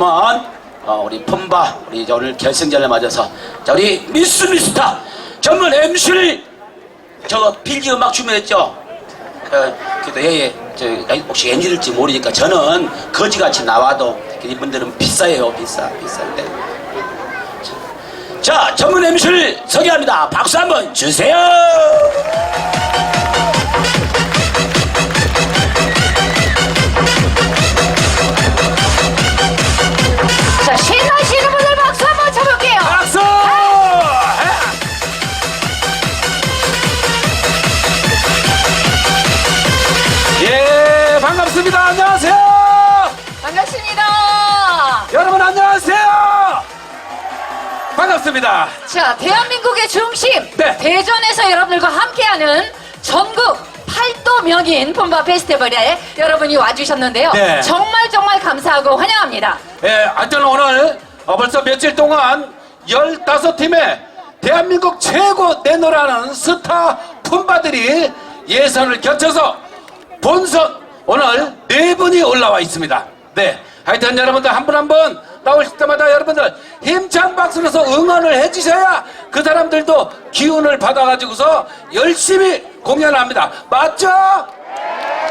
그러면 어, 우리 펌바 우리 오늘 결승전을 맞아서 자 우리 미스 미스터 전문 MC를 저 필기 음악 준비했죠. 어, 그래도 예예 저 혹시 엔지일지 모르니까 저는 거지같이 나와도 이분들은 비싸요 비싸 비싼데. 자 전문 MC를 소개합니다. 박수 한번 주세요. 반갑습니다. 안녕하세요. 반갑습니다. 여러분 안녕하세요. 반갑습니다. 자, 대한민국의 중심. 네. 대전에서 여러분들과 함께하는 전국 팔도 명인 폼바 페스티벌에 여러분이 와주셨는데요. 네. 정말 정말 감사하고 환영합니다. 예, 하여튼 오늘 어, 벌써 며칠 동안 15팀의 대한민국 최고 내노라는 스타 품바들이 예선을 거쳐서 본선 오늘 네 분이 올라와 있습니다. 네. 하여튼 여러분들 한 분 한 분 나오실 때마다 여러분들 힘찬 박수로서 응원을 해주셔야 그 사람들도 기운을 받아가지고서 열심히 공연을 합니다. 맞죠?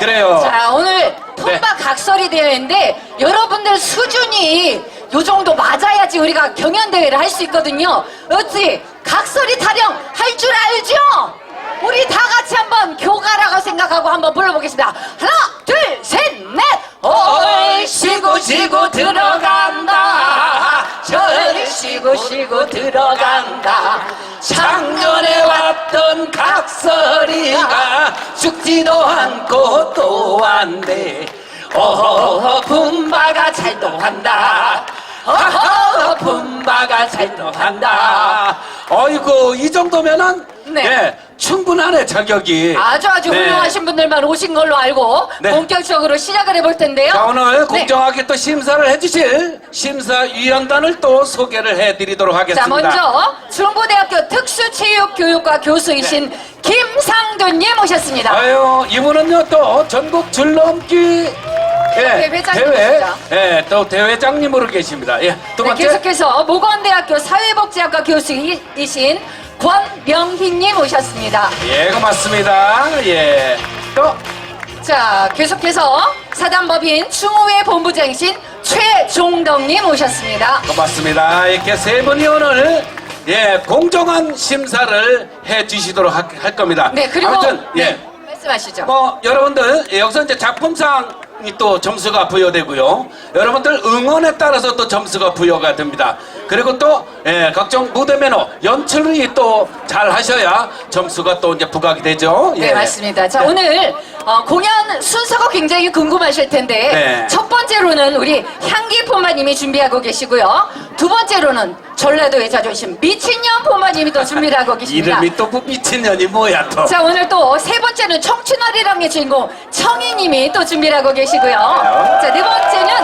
그래요. 자, 오늘 폼바 네. 각설이 되어 있는데 여러분들 수준이 요 정도 맞아야지 우리가 경연대회를 할 수 있거든요. 어찌 각설이 타령 할 줄 알죠? 우리 다 같이 한번 교가라고 생각하고 한번 불러보겠습니다. 하나, 둘, 셋, 넷. 올 쉬고 쉬고 들어간다. 절 쉬고 쉬고 들어간다. 작년에 왔던 각설이가 죽지도 않고 또 왔네 어허 분바가 잘도 한다 어허 분바가 잘도 한다 어이구 이 정도면은 네. 예, 충분하네 자격이 아주 아주 네. 훌륭하신 분들만 오신 걸로 알고 네. 본격적으로 시작을 해볼 텐데요. 자 오늘 네. 공정하게 또 심사를 해주실 심사위원단을 또 소개를 해드리도록 하겠습니다 자 먼저 중부대학교 특수체육교육과 교수이신 김상도님 모셨습니다. 아유 이분은요 또 전국 줄넘기 예, 네, 회장님 대회 모시죠. 예, 또 대회장님으로 계십니다. 예, 두 네, 번째 계속해서 모건대학교 사회복지학과 교수이신 권명희님 모셨습니다. 예 고맙습니다. 예. 또 자 계속해서 사단법인 충호회 본부장이신 최종덕님 모셨습니다. 고맙습니다. 이렇게 세 분이 오늘 예 공정한 심사를 해주시도록 하- 할 겁니다. 네 그리고 아무튼 예. 네, 말씀하시죠. 뭐 여러분들 예, 여기서 이제 작품상이 또 점수가 부여되고요. 여러분들 응원에 따라서 또 점수가 부여가 됩니다. 그리고 또 예, 각종 무대 매너 연출이 또 잘 하셔야 점수가 또 이제 부각이 되죠. 네, 예. 맞습니다. 자, 네. 오늘 어, 공연 순서가 굉장히 궁금하실 텐데 네. 첫 번째로는 우리 향기 폼마님이 준비하고 계시고요. 두 번째로는 전라도의 자존심 미친년 폼마님이 또 준비를 하고 계십니다. 이름이 또 미친년이 뭐야 또. 자, 오늘 또 세 번째는 청춘아리랑의 주인공 청이님이 또 준비를 하고 계시고요. 자, 네 번째는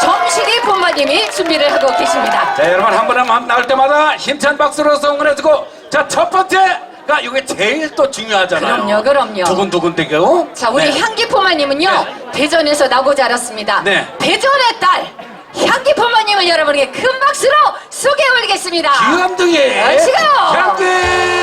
정식이 폼마님이 준비를 하고 계십니다. 자 여러분 한 번 한번 나올 때마다 힘찬 박수로 응원해주고 자 첫 번째가 이게 제일 또 중요하잖아요. 그럼요, 그럼요. 두근두근대고. 자, 우리 네. 향기 포마님은요 네. 대전에서 나고 자랐습니다. 네. 대전의 딸 향기 포마님을 여러분에게 큰 박수로 소개해 올리겠습니다. 기감둥이 아, 지금! 향기.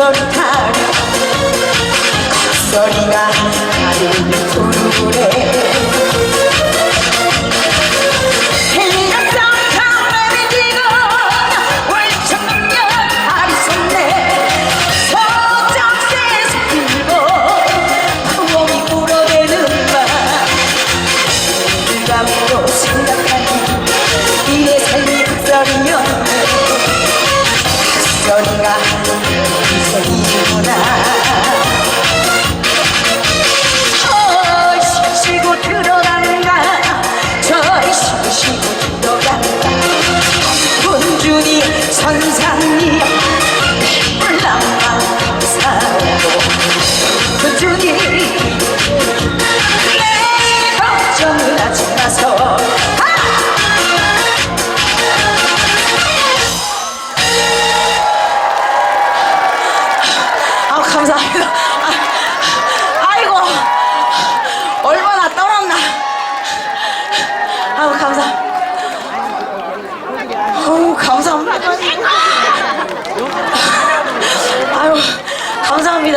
각설이다리 각설이가 나를 부르래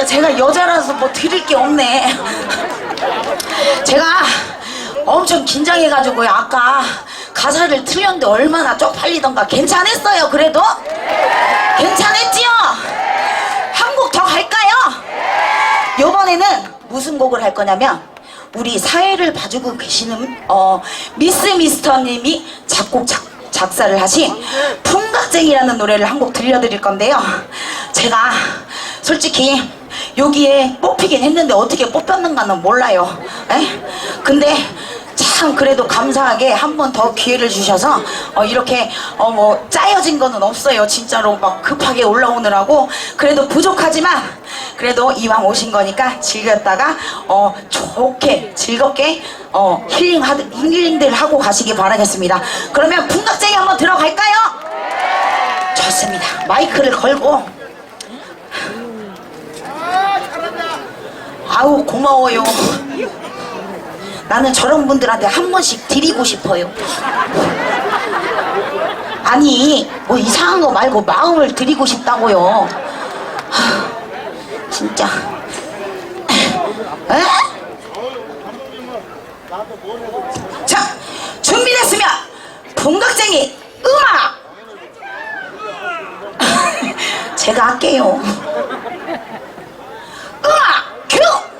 감사합니다 제가 여자라서 뭐 드릴 게 없네. 제가 엄청 긴장해가지고요. 아까 가사를 틀렸는데 얼마나 쪽팔리던가 괜찮았어요 그래도? 괜찮았지요? 한 곡 더 갈까요? 요번에는 무슨 곡을 할 거냐면 우리 사회를 봐주고 계시는 어, 미스 미스터님이 작곡 작, 작사를 하신 풍각쟁이라는 노래를 한 곡 들려드릴 건데요. 제가 솔직히 여기에 뽑히긴 했는데 어떻게 뽑혔는가는 몰라요. 에? 근데 참 그래도 감사하게 한 번 더 기회를 주셔서 어, 이렇게 어, 뭐 짜여진 거는 없어요. 진짜로 막 급하게 올라오느라고. 그래도 부족하지만 그래도 이왕 오신 거니까 즐겼다가 어, 좋게 즐겁게 어, 힐링 하, 힐링들 하고 가시기 바라겠습니다. 그러면 풍각쟁이 한번 들어갈까요? 좋습니다. 마이크를 걸고 아우 고마워요 나는 저런 분들한테 한 번씩 드리고 싶어요. 아니, 뭐 이상한 거 말고 마음을 드리고 싶다고요. 하, 진짜. 에? 자, 준비됐으면 본각쟁이 음악! 제가 할게요. 음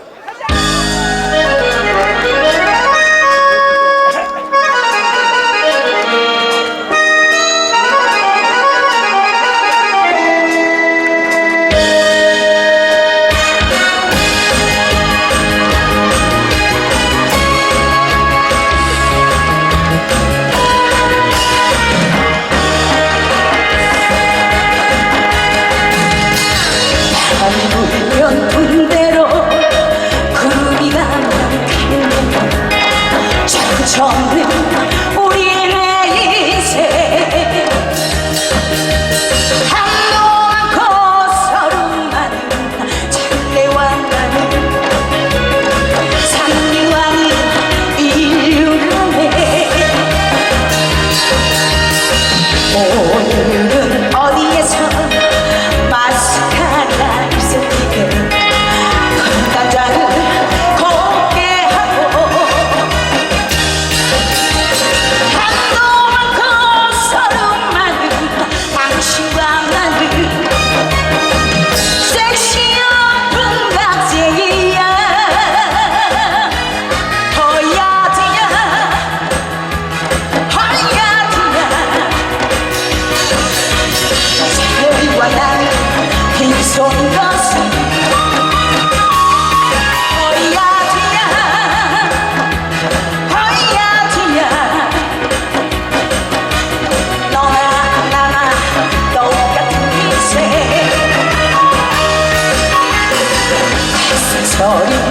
머리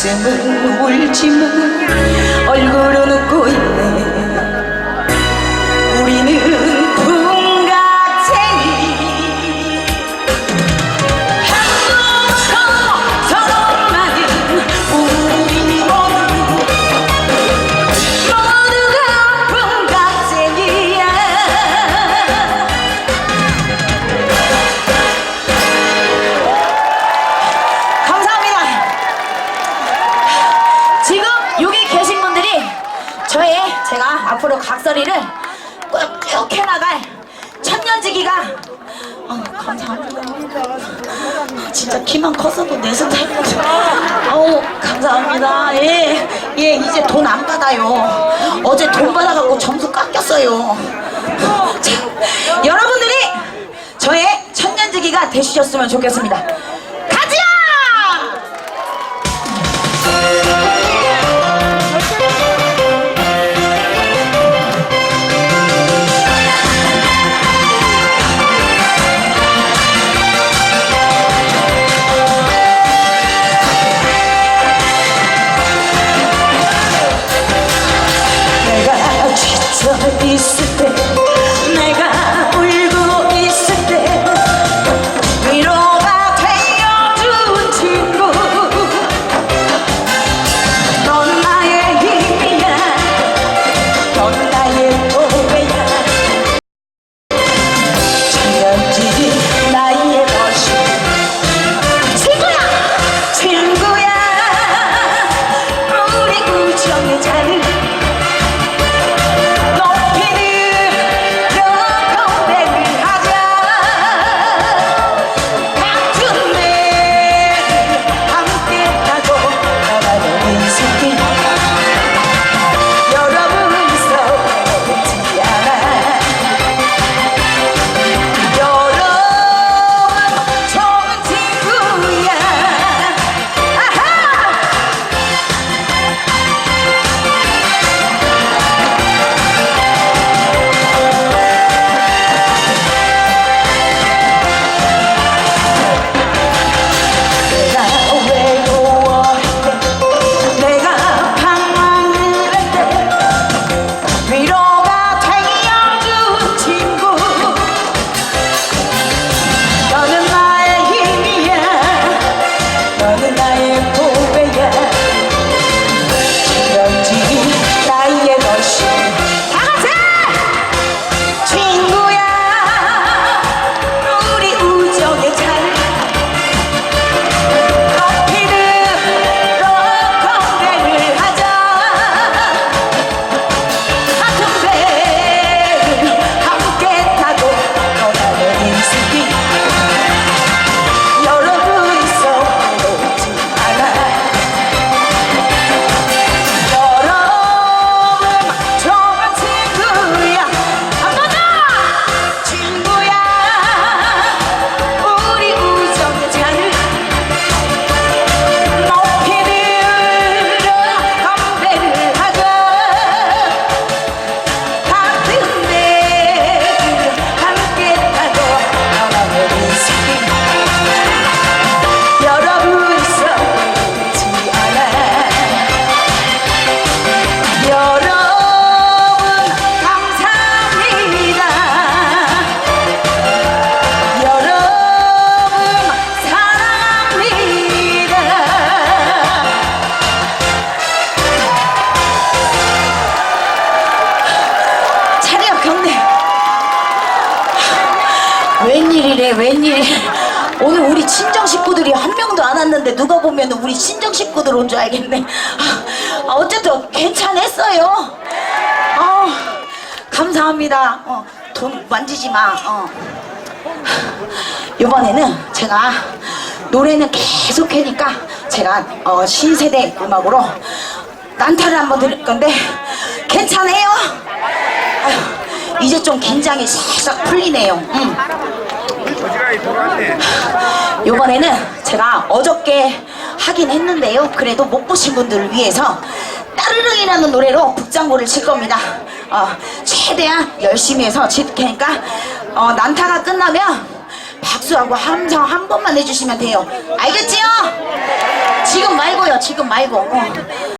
가슴을 울지만 얼굴은 웃고 있네. 이야기를 꾹쭉 해나갈 천년지기가 어, 감사합니다. 아, 진짜 키만 커서도 내 스타일. 어우, 감사합니다. 예, 예, 이제 돈 안 받아요. 어제 돈 받아갖고 점수 깎였어요. 자, 여러분들이 저의 천년지기가 되셨으면 좋겠습니다. 보면 우리 친정 식구들 온 줄 알겠네. 아, 어쨌든 괜찮았어요. 아, 감사합니다. 어, 돈 만지지 마. 어. 이번에는 제가 노래는 계속 하니까 제가 어, 신세대 음악으로 난타를 한번 드릴 건데 괜찮아요? 아휴, 이제 좀 긴장이 살짝 풀리네요. 음. 이번에는 제가 어저께 하긴 했는데요. 그래도 못 보신 분들을 위해서 따르릉이라는 노래로 북장구를 칠 겁니다. 어, 최대한 열심히 해서 칠 테니까 어, 난타가 끝나면 박수하고 함성 한 번만 해주시면 돼요. 알겠지요? 지금 말고요. 지금 말고. 어.